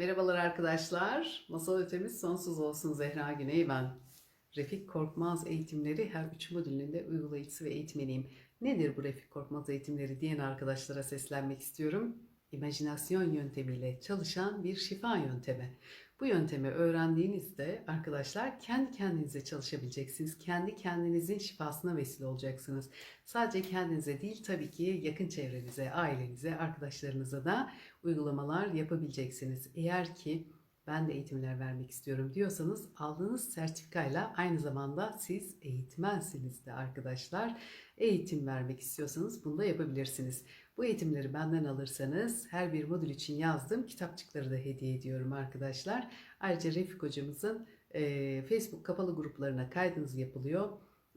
Merhabalar arkadaşlar. Masal ötemiz sonsuz olsun Zehra Güney ben. Refik Korkmaz eğitimleri her üç modülünde uygulayıcısı ve eğitmeniyim. Nedir bu Refik Korkmaz eğitimleri diyen arkadaşlara seslenmek istiyorum. İmajinasyon yöntemiyle çalışan bir şifa yöntemi. Bu yöntemi öğrendiğinizde arkadaşlar kendi kendinize çalışabileceksiniz. Kendi kendinizin şifasına vesile olacaksınız. Sadece kendinize değil tabii ki yakın çevrenize, ailenize, arkadaşlarınıza da uygulamalar yapabileceksiniz. Eğer ki ben de eğitimler vermek istiyorum diyorsanız aldığınız sertifikayla aynı zamanda siz eğitmensiniz de arkadaşlar. Eğitim vermek istiyorsanız bunu da yapabilirsiniz. Bu eğitimleri benden alırsanız her bir modül için yazdığım kitapçıkları da hediye ediyorum arkadaşlar. Ayrıca Refik hocamızın e, Facebook kapalı gruplarına kaydınız yapılıyor.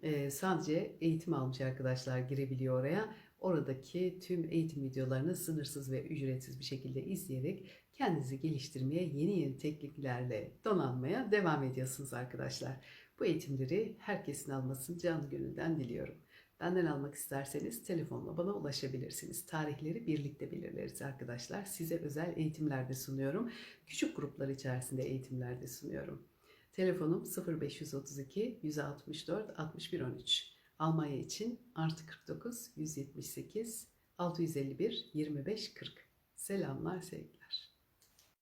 E, sadece eğitim almış arkadaşlar girebiliyor oraya. Oradaki tüm eğitim videolarını sınırsız ve ücretsiz bir şekilde izleyerek kendinizi geliştirmeye, yeni yeni tekniklerle donanmaya devam ediyorsunuz arkadaşlar. Bu eğitimleri herkesin almasını canı gönülden diliyorum. Benden almak isterseniz telefonla bana ulaşabilirsiniz. Tarihleri birlikte belirleriz arkadaşlar. Size özel eğitimlerde sunuyorum. Küçük gruplar içerisinde eğitimlerde sunuyorum. Telefonum 0532 164 61 13. Almanya için artı 49 178 651 25 40. Selamlar sevgiler.